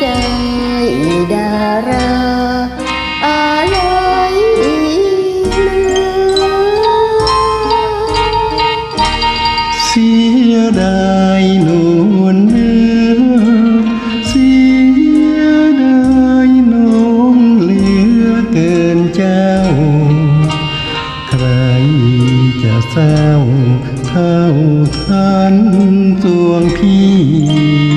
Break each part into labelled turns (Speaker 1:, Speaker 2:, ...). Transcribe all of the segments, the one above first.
Speaker 1: ได้ดาราอะไรเลือดเสียดายนวลเนื้อเสียดายน้องเหลือเกินเจ้า ใครจะเศร้าเท่าทัน
Speaker 2: ตวงพี่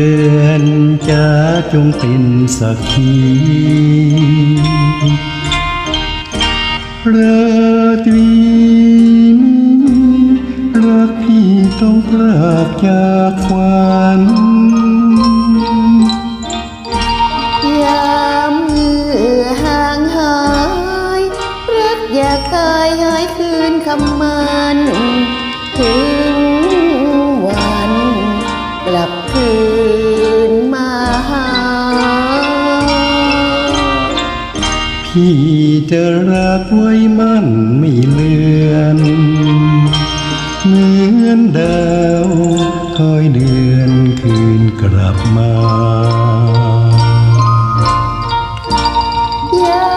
Speaker 2: อนจะจงเป็นสักขีราตรีนี้รักพี่ต้องพรากจากควัน
Speaker 1: ยามเมื่อห่างหายรักอยากกายหายคืนคำมัน
Speaker 2: พี่จะรักไว้มั่นไม่เลือนเหมือนดาวคอยเดือนคืนกลับมา
Speaker 1: ยา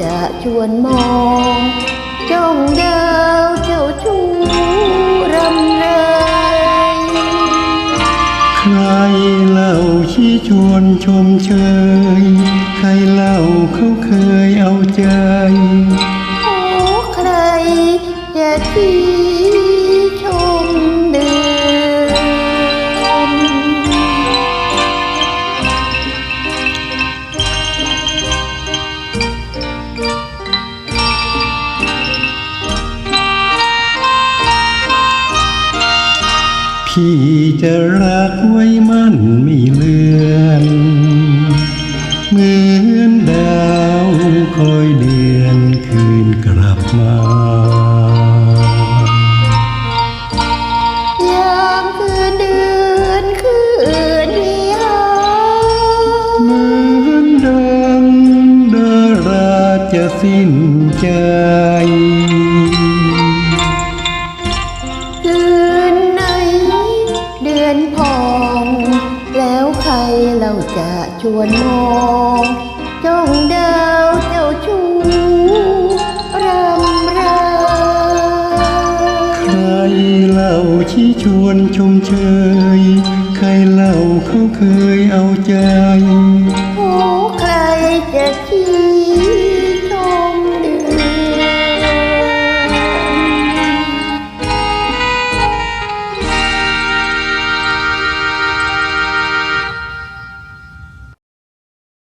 Speaker 2: จะ
Speaker 1: ชวนมองจ้องดาวเจ้าชู้รำไร
Speaker 2: ใครเล่าชี้ชวนชมเชย ใครเล่าเขาเคยเอาใจ
Speaker 1: โอ้ใครจะที่
Speaker 2: พี่จะรักไว้มั่นไม่เลือนเหมือนดาวคอยเดือนคืนกลับมา
Speaker 1: ยามคืนเชวนมองจ้องดาวเจ้าชู้รำรำ
Speaker 2: ใครเล่าชี้ชวนชมเชย ใครเล่าเขาเคยเอาใจ